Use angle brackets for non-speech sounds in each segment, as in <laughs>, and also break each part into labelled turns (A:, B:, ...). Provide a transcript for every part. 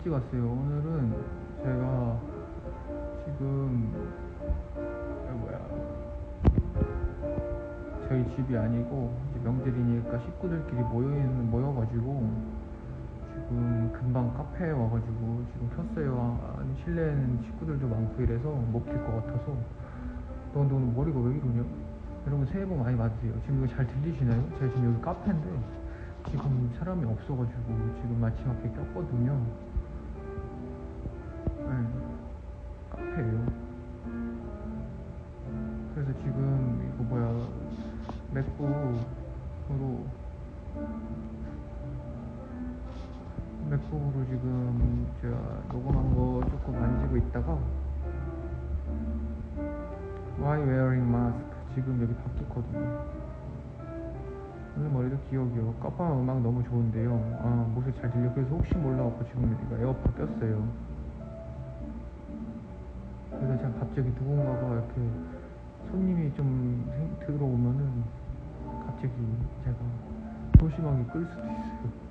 A: 일찍 왔어요. 오늘은 제가 지금 어, 뭐야 저희 집이 아니고 명절이니까 식구들끼리 모여 있는 모여가지고 지금 금방 카페에 와가지고 지금 켰어요. 아, 실내에는 식구들도 많고 이래서 못 킬 것 같아서 너, 너 오늘 머리가 왜 이러냐? 여러분 새해 복 많이 받으세요. 지금 이거 잘 들리시나요? 제가 지금 여기 카페인데 지금 사람이 없어가지고 지금 마지막에 꼈거든요. 지금 제가 녹음한 거 조금 만지고 있다가 Why wearing mask? 지금 여기 바뀌거든요. 오늘 머리도 기억이요. 까빠 음악 너무 좋은데요. 아, 목소리 잘 들려. 그래서 혹시 몰라갖고 지금 이거 에어팟 꼈어요. 그래서 제가 갑자기 누군가가 이렇게 손님이 좀 생- 들어오면은 갑자기 제가 소심하게 끌 수도 있어요.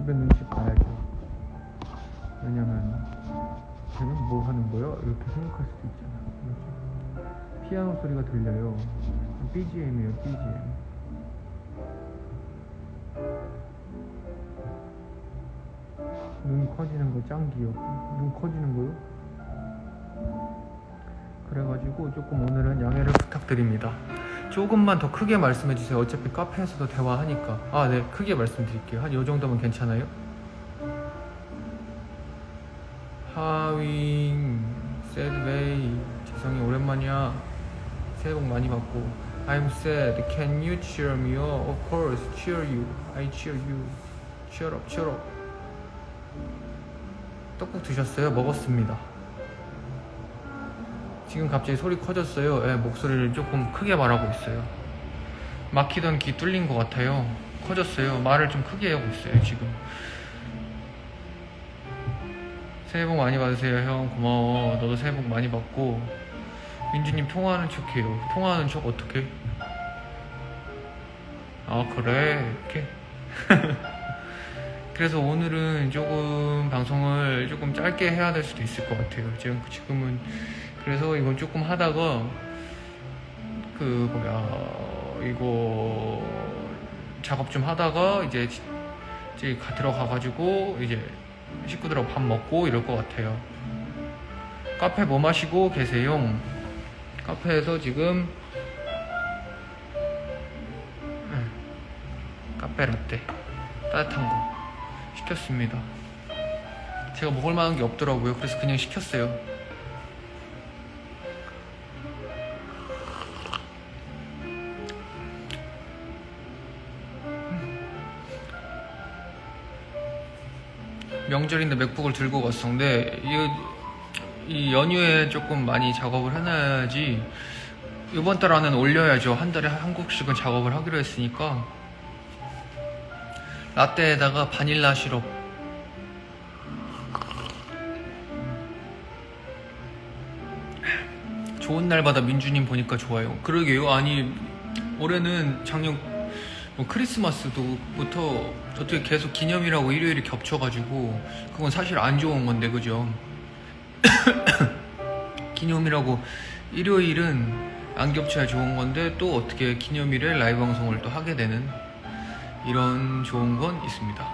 A: 주변 눈치 봐야죠. 왜냐면 쟤는 뭐 하는 거야? 이렇게 생각할 수도 있잖아. 그렇죠? 피아노 소리가 들려요. BGM이에요, BGM. 눈 커지는 거 짱 귀여워. 눈 커지는 거요? 그래가지고 조금 오늘은 양해를 부탁드립니다. 조금만 더 크게 말씀해 주세요. 어차피 카페에서도 대화하니까. 아, 네, 크게 말씀드릴게요. 한 요 정도면 괜찮아요? 하윙, 셋웨이. 재성이 오랜만이야. 새해 복 많이 받고. I'm sad. Can you cheer me up? Of course, cheer you. I cheer you. Cheer up, cheer up. 떡국 드셨어요? 먹었습니다. 지금 갑자기 소리 커졌어요. 예, 목소리를 조금 크게 말하고 있어요. 막히던 귀 뚫린 것 같아요. 커졌어요. 말을 좀 크게 하고 있어요, 지금. 새해 복 많이 받으세요, 형. 고마워. 너도 새해 복 많이 받고. 민주님 통화하는 척 해요. 통화하는 척 어떻게? 아, 그래. 이렇게. <laughs> 그래서 오늘은 조금 방송을 조금 짧게 해야 될 수도 있을 것 같아요. 지금 지금은 그래서 이건 조금 하다가 그 뭐야 이거 작업 좀 하다가 이제 이제 가 들어가 가지고 이제 식구들하고 밥 먹고 이럴 것 같아요. 카페 뭐 마시고 계세요? 카페에서 지금 음, 카페 라떼 따뜻한 거 시켰습니다. 제가 먹을 만한 게 없더라고요. 그래서 그냥 시켰어요. 명절인데 맥북을 들고 갔었는데 이, 이 연휴에 조금 많이 작업을 해놔야지 이번 달 안에는 올려야죠. 한 달에 한 곡씩은 작업을 하기로 했으니까 라떼에다가 바닐라 시럽 좋은 날마다 민주님 보니까 좋아요. 그러게요. 아니 올해는 작년 뭐 크리스마스도부터 어떻게 계속 기념이라고 일요일이 겹쳐가지고 그건 사실 안 좋은 건데 그죠? <coughs> 기념이라고 일요일은 안 겹쳐야 좋은 건데 또 어떻게 기념일에 라이브 방송을 또 하게 되는 이런 좋은 건 있습니다.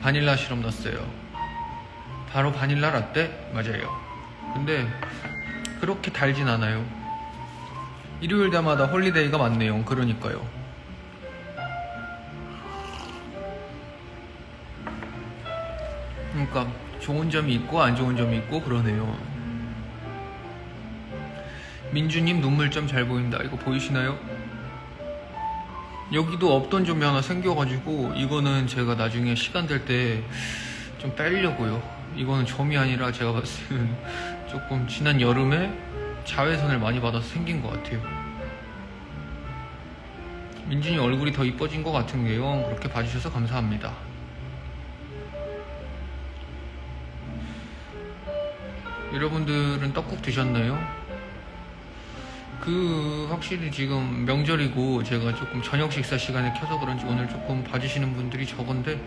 A: 바닐라 시럽 넣었어요. 바로 바닐라 라떼 맞아요. 근데 그렇게 달진 않아요. 일요일마다 홀리데이가 많네요. 그러니까요. 그러니까 좋은 점이 있고 안 좋은 점이 있고 그러네요. 민주님 눈물 좀잘 보인다. 이거 보이시나요? 여기도 없던 점이 하나 생겨가지고 이거는 제가 나중에 시간 될 때 좀 빼려고요. 이거는 점이 아니라 제가 봤을 때는 조금 지난 여름에 자외선을 많이 받아서 생긴 것 같아요. 민준이 얼굴이 더 이뻐진 것 같은데요. 그렇게 봐주셔서 감사합니다. 여러분들은 떡국 드셨나요? 그 확실히 지금 명절이고 제가 조금 저녁 식사 시간에 켜서 그런지 오늘 조금 봐주시는 분들이 적은데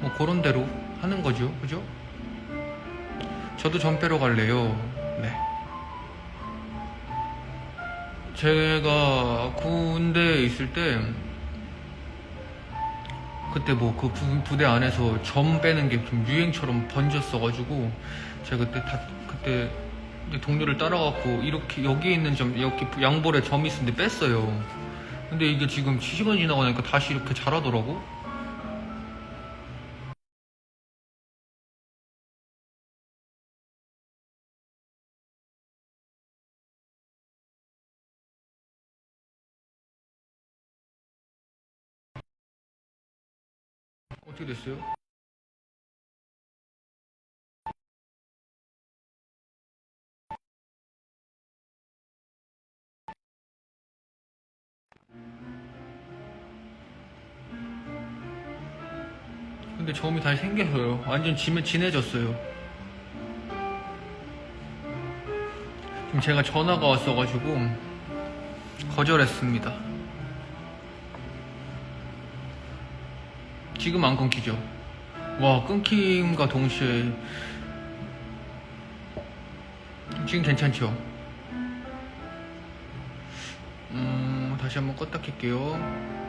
A: 뭐 그런 대로 하는 거죠 그죠? 저도 전 빼러 갈래요 네 제가 군대에 있을 때 그때 뭐 그 부대 안에서 점 빼는 게 좀 유행처럼 번졌어가지고 제가 그때 다 그때 동료를 따라갖고 이렇게 여기에 있는 점 여기 양볼에 점이 있었는데 뺐어요. 근데 이게 지금 시간이 지나고 나니까 다시 이렇게 자라더라고. 어떻게 됐어요? 근데 점이 다시 생겨서요. 완전 진해, 진해졌어요. 지금 제가 전화가 왔어가지고 거절했습니다. 지금 안 끊기죠? 와, 끊김과 동시에 지금 괜찮죠? 음, 다시 한번 껐다 킬게요.